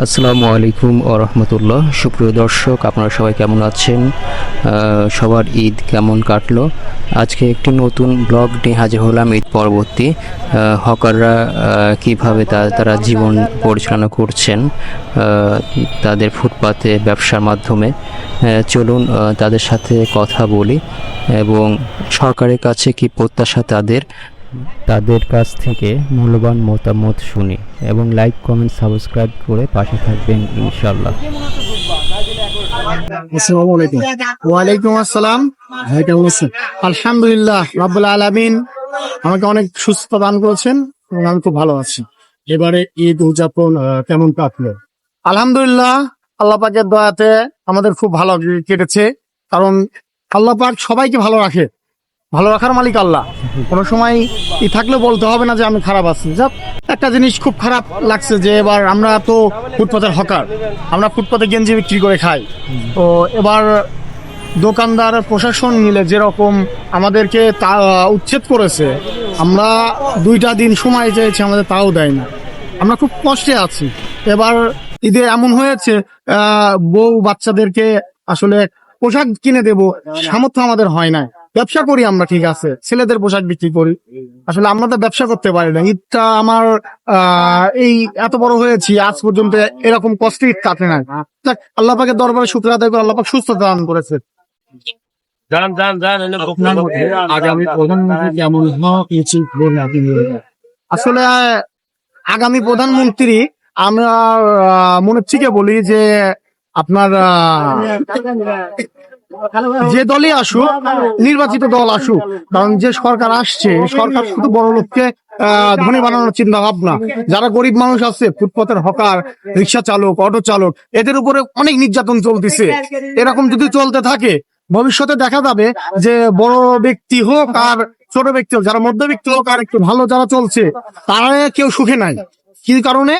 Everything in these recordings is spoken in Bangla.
আসসালামু আলাইকুম ও রহমতুল্লাহ। সুপ্রিয় দর্শক, আপনারা সবাই কেমন আছেন? সবার ঈদ কেমন কাটলো? আজকে একটি নতুন ব্লগ নিয়ে হাজির হলাম ঈদ পরবর্তী। হকাররা কীভাবে তারা জীবন পরিচালনা করছেন তাদের ফুটপাতে, ব্যবসার মাধ্যমে। চলুন তাদের সাথে কথা বলি এবং সরকারের কাছে কি প্রত্যাশা তাদের? তাদের কাছ থেকে মূল্যবান মতামত শুনি এবং লাইক কমেন্ট সাবস্ক্রাইব করে পাশে থাকবেন ইনশাল্লাহ ওয়ালাইকুম আসসালাম। ভাই, কেমন আছেন? আলহামদুলিল্লাহ, রাব্বুল আলামিন। আমাকে অনেক সুস্থ দান করেছেন এবং আমি খুব ভালো আছি। এবারে ঈদ উদযাপন কেমন কাটলো? আলহামদুলিল্লাহ, আল্লাহ পাকের দয়াতে আমাদের খুব ভালো কেটেছে। কারণ আল্লাহ পাক সবাইকে ভালো রাখে। ভালো রাখার মালিক আল্লাহ। কোনো সময় ই থাকলে বলতে হবে না যে আমি খারাপ আছি। যাক একটা জিনিস খুব খারাপ লাগছে যে এবার আমরা তো ফুটপাতের হকার। আমরা ফুটপাতে গেঞ্জি বিক্রি করে খাই। তো এবার দোকানদার, প্রশাসন মিলে যেরকম আমাদেরকে তা, উচ্ছেদ করেছে, আমরা দুইটা দিন সময় চেয়েছি, আমাদের তাও দেয় না। আমরা খুব কষ্টে আছি। এবার ঈদে এমন হয়েছে বউ বাচ্চাদেরকে আসলে পোশাক কিনে দেব, সামর্থ্য আমাদের হয় না ব্যবসা করি আমরা ঠিক আছে। ছেলেদের পোশাক বিক্রি করি। আসলে আমরা তো ব্যবসা করতে পারি না। ঈদটা আমার আহ, এই এত বড় হয়েছি আজ পর্যন্ত এরকম কষ্টে ঈদ কাটে না আল্লাহ পাকের দরবারে শুক্র আদায় করে আল্লাহ পাক সুস্থতা দান করেছে। মনে? আসলে আগামী প্রধানমন্ত্রী আমরা আহ, মনের থেকে বলি যে আপনার আহ, যে দলই আসুক নির্বাচিত দল আসুক কারণ যে সরকার আসছে সরকার শুধু বড় লোককে ধনী বানানোর চিন্তা ভাবনা যারা গরিব মানুষ আছে ফুটপথের হকার রিক্সা চালক অটো চালক এদের উপরে অনেক নির্যাতন চলতেছে। এরকম যদি চলতে থাকে ভবিষ্যতে দেখা যাবে যে বড় ব্যক্তি হোক আর ছোট ব্যক্তি হোক যারা মধ্যবিত্ত হোক আর একটু ভালো যারা চলছে তারা কেউ সুখে নাই। কি কারণে?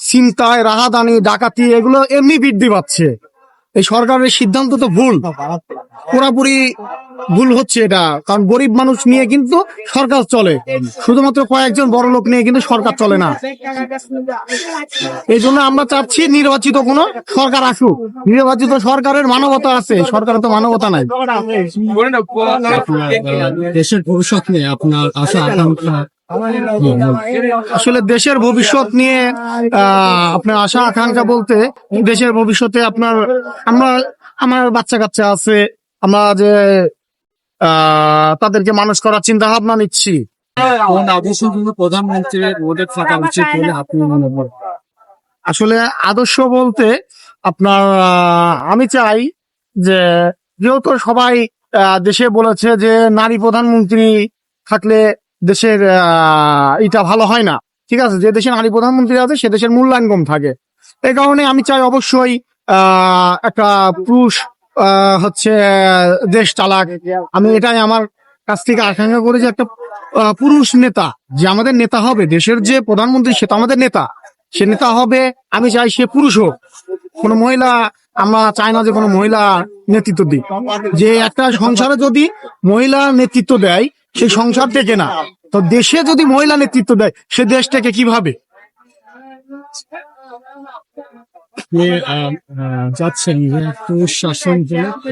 চিন্তায় রাহাদানি ডাকাতি এগুলো এমনি বৃদ্ধি পাচ্ছে। এই সরকারের সিদ্ধান্ত তো ভুল। পুরাপুরি ভুল হচ্ছে এটা। কারণ গরিব মানুষ নিয়ে কিন্তু সরকার চলে। শুধুমাত্র কয়েকজন বড় লোক নিয়ে কিন্তু সরকার চলে না। এই জন্য আমরা চাচ্ছি নির্বাচিত কোনো সরকার আসুক। নির্বাচিত সরকারের মানবতা আছে। সরকারের তো মানবতা নাই। দেশের ভবিষ্যৎ নিয়ে আপনার আশা আকাঙ্ক্ষা আসলে দেশের ভবিষ্যৎ নিয়ে আপনার আশা, আকাঙ্ক্ষা বলতে দেশের ভবিষ্যতে আপনার, আমরা, আমার বাচ্চা কাচ্চা আছে, আমরা যে তাদেরকে মানুষ করার চিন্তা ভাবনা নিচ্ছি। আসলে আদর্শ বলতে আপনার আমি চাই যে, যেহেতু সবাই দেশে বলেছে যে, নারী প্রধানমন্ত্রী থাকলে দেশের এটা ভালো হয় না। ঠিক আছে? যে দেশে নারী প্রধানমন্ত্রী আছে, সে দেশের মূল্যায়ন কম থাকে। এই কারণে আমি চাই অবশ্যই একটা পুরুষ হচ্ছে, দেশ চালাক। আমি এটাই আমার কাছ থেকে আকাঙ্ক্ষা করি যে একটা পুরুষ নেতা, যে আমাদের নেতা হবে, দেশের যে প্রধানমন্ত্রী, সে তো আমাদের নেতা। সে নেতা হবে, আমি চাই সে পুরুষ হোক। কোনো মহিলা, আমরা চাই না যে কোনো মহিলা নেতৃত্ব দিই যে একটা সংসারে যদি মহিলা নেতৃত্ব দেয় সেই সংসার থেকে না তো দেশে যদি মহিলা নেতৃত্ব দেয় সে দেশটাকে কীভাবে? চাচ্ছেন যে পুরুষ শাসন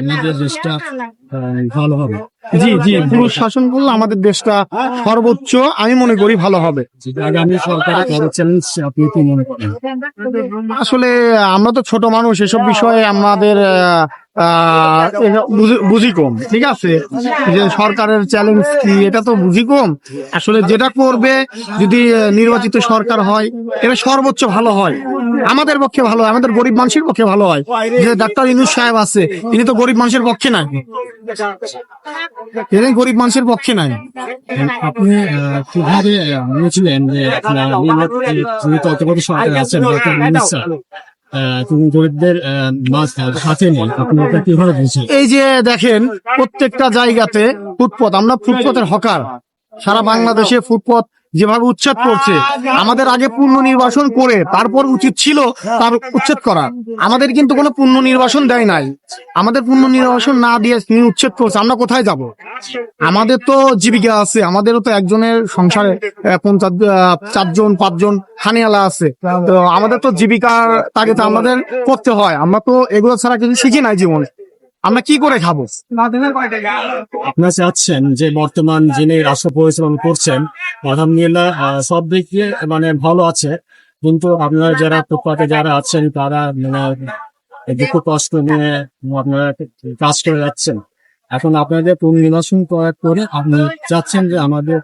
আমাদের দেশটা ভালো হবে। জি জি পুরুষ শাসন করলে আমাদের দেশটা সর্বোচ্চ আমি মনে করি ভালো হবে। আগামী সরকারের বড় চ্যালেঞ্জ আপনি কি মনে করেন? আসলে আমরা তো ছোট মানুষ এসব বিষয়ে আমাদের বুঝি- কম, ঠিক আছে? যে সরকারের চ্যালেঞ্জ কি, এটা তো বুঝি কম। আসলে যেটা করবে, যদি নির্বাচিত সরকার হয়, এটা সর্বোচ্চ ভালো হয়। আমাদের পক্ষে ভালো হয়, আমাদের গরিব মানুষের পক্ষে ভালো হয়। যে ডাক্তার ইনুস সাহেব আছে তিনি তো গরিব মানুষের পক্ষে নাই। তিনি গরিব মানুষের পক্ষে নাই। আপনি কীভাবে বুঝলেন যে আপনার সরকার আছেন তিনি গরিবদের সাথে বুঝলেন এই যে দেখেন, প্রত্যেকটা জায়গাতে ফুটপথ, আমরা ফুটপথের হকার। সারা বাংলাদেশে ফুটপথ যেভাবে উচ্ছেদ করছে, আমাদের আগে পূর্ণ নির্বাসন করে তারপর উচিত ছিল তার উচ্ছেদ করা। আমাদের কিন্তু কোনো পূর্ণ নির্বাসন দেয় নাই। আমাদের পূর্ণ নির্বাসন না দিয়ে তিনি উচ্ছেদ করছে, আমরা কোথায় যাব? আমাদের তো জীবিকা আছে, আমাদেরও তো একজনের সংসারে পঞ্চাশ চারজন, পাঁচজন হানিয়ালা আছে। তো আমাদের তো জীবিকার তো আমাদের করতে হয়, আমরা তো এগুলো ছাড়া কিছু শিখি নাই জীবনে। আমরা কি করে খাব? আপনারা চাচ্ছেন যে বর্তমান যিনি রাষ্ট্র পরিচালনা করছেন আলহামদুলিল্লাহ আহ, সব দিক দিয়ে মানে ভালো আছে। কিন্তু আপনারা যারা ফুটপাতে যারা আছেন তারা মানে দুঃখ কষ্ট নিয়ে আপনারা কাজ করে যাচ্ছেন। এখন আপনাদের পুনর্নির্বাচন করার পরে আপনি চাচ্ছেন যে আমাদের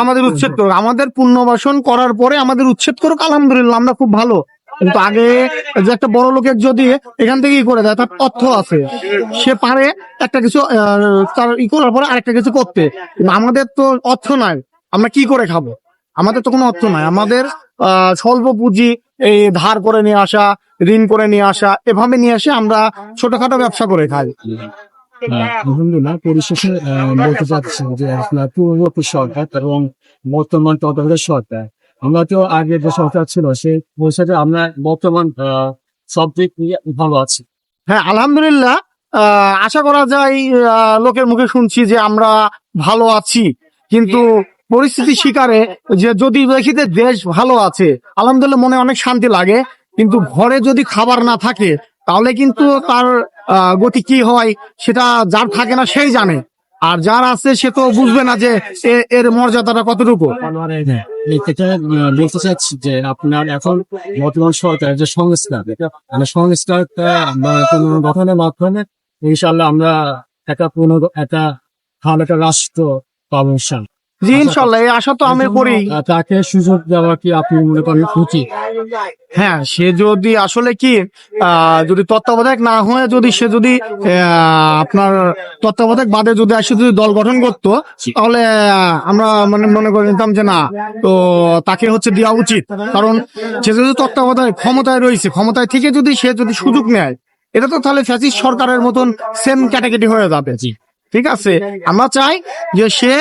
আমাদের উচ্ছেদ করুক। আমাদের পুনর্বাসন করার পরে আমাদের উচ্ছেদ করুক আলহামদুলিল্লাহ আমরা খুব ভালো। কিন্তু আগে যে একটা বড় লোকের যদি এখান থেকে ই করে দেয়, তার অর্থ আছে। সে পারে একটা কিছু তার ই করার পরে আরেকটা কিছু করতে। আমাদের তো অর্থ নাই, আমরা কি করে খাব? আমাদের তো কোনো অর্থ নাই। আমাদের স্বল্প পুঁজি, এই ধার করে নিয়ে আসা, ঋণ করে নিয়ে আসা, এভাবে নিয়ে আসে আমরা ছোটখাটো ব্যবসা করে খাই। পরিশেষে বলতে চাচ্ছি যে আপনার পূর্ববর্তী সরকার এবং বর্তমান তত্ত্বাবধায়ক সরকার আমরা তো আগে যে সরকার ছিল সেই পরিষদে আমরা বর্তমান সব দিক নিয়ে ভালো আছি। হ্যাঁ আলহামদুলিল্লাহ আশা করা যায় লোকের মুখে শুনছি যে আমরা ভালো আছি। কিন্তু পরিস্থিতি শিকারে যে যদি দেখি দেশ ভালো আছে, আলহামদুলিল্লাহ মনে অনেক শান্তি লাগে। কিন্তু ঘরে যদি খাবার না থাকে, তাহলে কিন্তু তার গতি কি হয়, সেটা যার থাকে না, সেই জানে। আর যার আছে সে তো বুঝবে না যে এর মর্যাদাটা কতটুকু। বলতে চাচ্ছি যে আপনার এখন বর্তমান সরকারের যে সংস্কার মানে সংস্কারটা গঠনের মাধ্যমে ইনশাল্লাহ আমরা একটা পুনঃ একটা ভালো একটা রাষ্ট্র পাবো ইনশাল্লাহ জি ইনশাল্লাহ এই আশা তো আমি করি। তাকে সুযোগ দেওয়া কি আপনি মনে করেন উচিত? হ্যাঁ সে যদি আসলে কি আহ, যদি তত্ত্বাবধায়ক না হয়ে যদি সে যদি আহ, আপনার তত্ত্বাবধায়ক বাদে যদি আসে যদি দল গঠন করতো তাহলে আমরা মানে মনে করে নিতাম যে না তো তাকে হচ্ছে দেওয়া উচিত। কারণ সে যদি তত্ত্বাবধায়ক ক্ষমতায় রয়েছে ক্ষমতায় থেকে যদি সে যদি সুযোগ নেয় এটা তো তাহলে ফ্যাসিস্ট সরকারের মতন সেম ক্যাটাগরি হয়ে যাবে। ঠিক আছে? আমরা চাই যে সে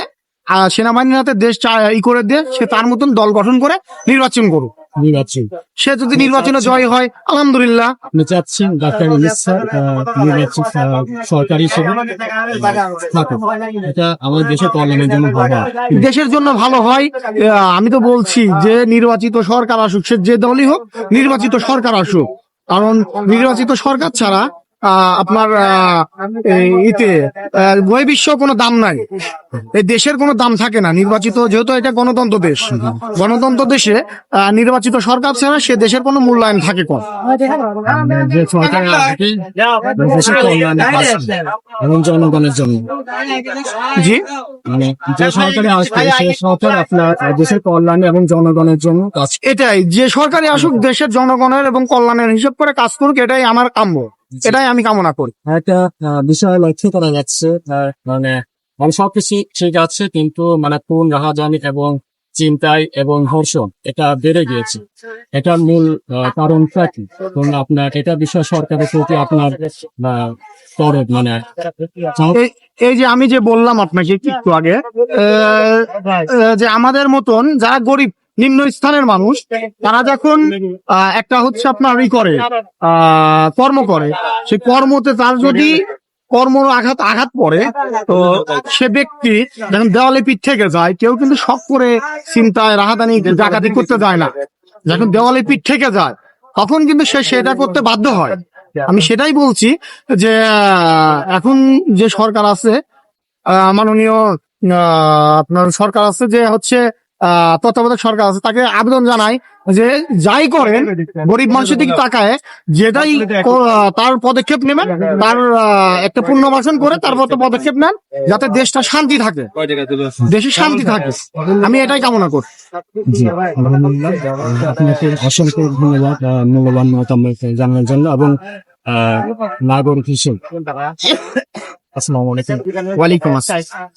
সেনাবাহিনীর হাতে দেশ ই করে দিয়ে সে তার মতন দল গঠন করে নির্বাচন করুক। নির্বাচন। সে যদি নির্বাচনে জয় হয় আলহামদুলিল্লাহ। আপনি চাচ্ছেন ডাক্তার ইউনুস স্যার আহ, নির্বাচিত আহ, সরকারি হিসেবে এটা আমাদের দেশের কল্যাণের জন্য ভালো। হয়। দেশের জন্য ভালো হয় আমি তো বলছি যে নির্বাচিত সরকার আসুক সে যে দলই হোক নির্বাচিত সরকার আসুক। কারণ নির্বাচিত সরকার ছাড়া আপনার ইতে বহির্বিশ্ব কোনো দাম নাই। এই দেশের কোনো দাম থাকে না। নির্বাচিত যেহেতু এটা গণতন্ত্র দেশ গণতন্ত্র দেশে নির্বাচিত সরকার ছাড়া সে দেশের কোনো মূল্যায়ন থাকে কম। এবং জনগণের জন্য। জি? মানে যে সরকারে আসবে সেই সরকার আপনার দেশের কল্যাণে এবং জনগণের জন্য কাজ এটাই যে সরকারি আসুক দেশের জনগণের এবং কল্যাণের হিসাব করে কাজ করুক এটাই আমার কাম্য। এটাই আমি কামনা করি। একটা বিষয় লক্ষ্য করা যাচ্ছে মানে মানে সবকিছু ঠিক আছে কিন্তু মানে কোন রাহাজানি এবং চিন্তায় এবং ধর্ষণ এটা বেড়ে গিয়েছে। এটার মূল আহ, কারণটা কি? আপনার এটা বিষয় সরকারের প্রতি আপনার করে মানে এই যে আমি যে বললাম আপনাকে একটু আগে যে আমাদের মতন যারা গরিব নিম্ন স্থানের মানুষ তারা যখন একটা হচ্ছে আপনার ই করে কর্ম করে সেই কর্মতে তার যদি কর্ম আঘাত আঘাত পড়ে তো সে ব্যক্তি যখন দেওয়ালে পিঠ থেকে যায় কেউ কিন্তু শখ করে চিন্তায় রাহাদানি ডাকাতি করতে যায় না। যখন দেওয়ালে পিঠ থেকে যায় তখন কিন্তু সে সেটা করতে বাধ্য হয়। আমি সেটাই বলছি যে এখন যে সরকার আছে আহ, মাননীয় আপনার সরকার আছে যে হচ্ছে তত্ত্বাবধায়ক সরকার আছে তাকে আবেদন জানাই যে যাই করেন গরিব মানুষের দিকে তাকায় যেটাই তার পদক্ষেপ নেবেন তার একটা পুনর্বাসন করে তারপর তো পদক্ষেপ নেন যাতে দেশটা শান্তি থাকে। দেশে শান্তি থাকে। আমি এটাই কামনা করি। অসংখ্য ধন্যবাদ মূল্যবান মতামত জানানোর জন্য এবং আহ, নাগরিক হিসেবে। আসসালামু আলাইকুম। ওয়ালাইকুম আসসালাম।